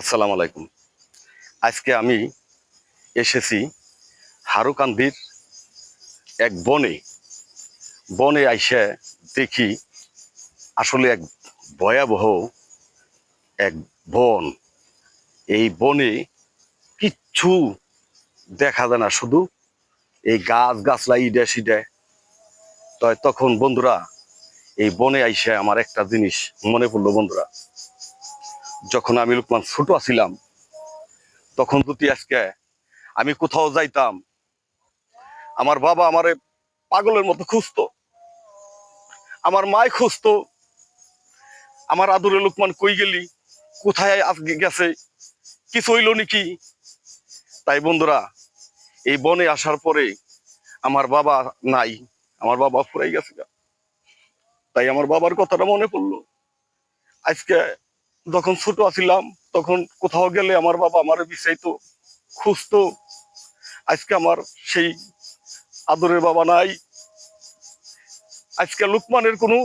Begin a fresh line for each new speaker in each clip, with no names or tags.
আসসালামু আলাইকুম। আজকে আমি এসেছি হারুকান্দির এক বনে। বনে আইসে দেখি আসলে এক ভয়াবহ এক বন। এই বনে কিচ্ছু দেখা যায় না, শুধু এই গাছ গাছলা ইডে সিডে। তখন বন্ধুরা, এই বনে আইসে আমার একটা জিনিস মনে পড়ল বন্ধুরা। যখন আমি লোকমান ছোট ছিলাম তখন যদি আজকে আমি কোথাও যাইতাম, আমার বাবা আমারে পাগলের মতো খুঁজতো, আমার মায় খুঁজতো, আমার আদুরে লোকমান কই গেলি, কোথায় গেছে, কিছু হইল নাকি? তাই বন্ধুরা, এই বনে আসার পরে আমার বাবা নাই, আমার বাবা ফুরাই গেছে তাই আমার বাবার কথাটা মনে পড়ল, আজকে যখন ছোট আছিলাম, তখন কোথাও গেলে আমার বাবা আমার বিচাইতো, খুঁজতো, আজকে আমার সেই আদরের বাবা নাই। আজকে লুকমানের কোনো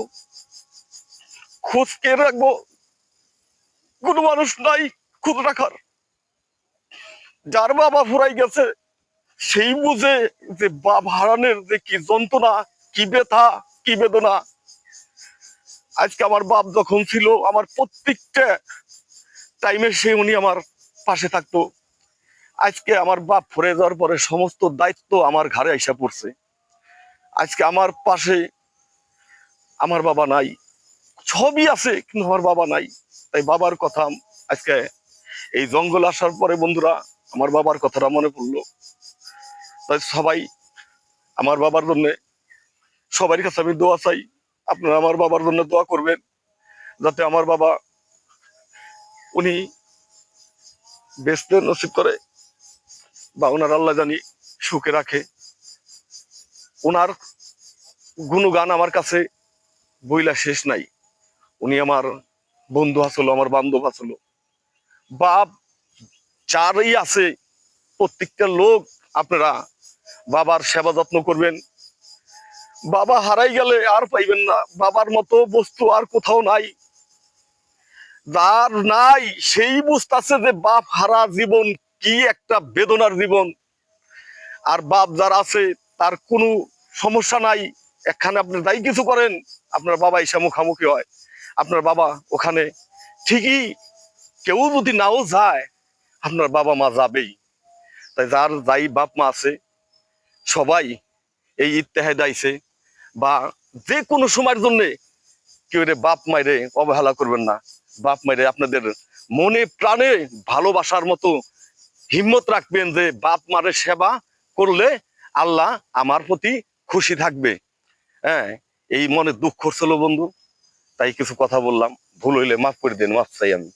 খোঁজ কে রাখব, কোনো মানুষ নাই খোঁজ রাখার। যার বাবা ফুরাই গেছে, সেই বুঝে যে বাপ হারানের যে কি যন্ত্রণা, কি ব্যথা, কি বেদনা আজকে আমার বাপ যখন ছিল, আমার প্রত্যেকটা টাইমে সে উনি আমার পাশে থাকতো। আজকে আমার বাপ ফুরে যাওয়ার পরে সমস্ত দায়িত্ব আমার ঘাড়ে এসে পড়ছে। আজকে আমার পাশে আমার বাবা নাই। সবই আছে, কিন্তু আমার বাবা নাই। তাই বাবার কথা আজকে এই জঙ্গল আসার পরে বন্ধুরা, আমার বাবার কথাটা মনে পড়ল। তাই সবাই, আমার বাবার জন্যে সবার কাছে আমি দোয়া চাই। আপনারা আমার বাবার জন্য দোয়া করবেন, যাতে আমার বাবা উনি বেসতে নসিব করে বা ওনার আল্লাহ জানি সুখে রাখে। ওনার গুণগান আমার কাছে বইলা শেষ নাই। উনি আমার বন্ধু আসলো, আমার বান্ধব আসলো। বাপ চারই আছে, প্রত্যেকটা লোক আপনারা বাবার সেবা যত্ন করবেন বাবা হারাই গেলে আর পাইবেন না। বাবার মতো বস্তু আর কোথাও নাই। যার নাই, সেই বুঝতেছে যে বাপ হারা জীবন কি একটা বেদনার জীবন। আর বাপ যার আছে, তার কোনো সমস্যা নাই। এখানে আপনি যাই কিছু করেন, আপনার বাবা এসে মুখামুখি হয়। আপনার বাবা ওখানে ঠিকই, কেউ যদি নাও যায়, আপনার বাবা মা যাবেই। তাই যার যাই বাপ মা আছে, সবাই এই ইত্তেহাদ আইছে বা যে কোনো সময়ের জন্য কেউ রে বাপ মায়েরে অবহেলা করবেন না। বাপ মায়েরে আপনাদের মনে প্রাণে ভালোবাসার মতো হিম্মত রাখবেন যে বাপ মায়ের সেবা করলে আল্লাহ আমার প্রতি খুশি থাকবে। হ্যাঁ এই মনে দুঃখ ছিল বন্ধু, তাই কিছু কথা বললাম। ভুল হইলে মাফ করে দেন, মাফ চাই আমি।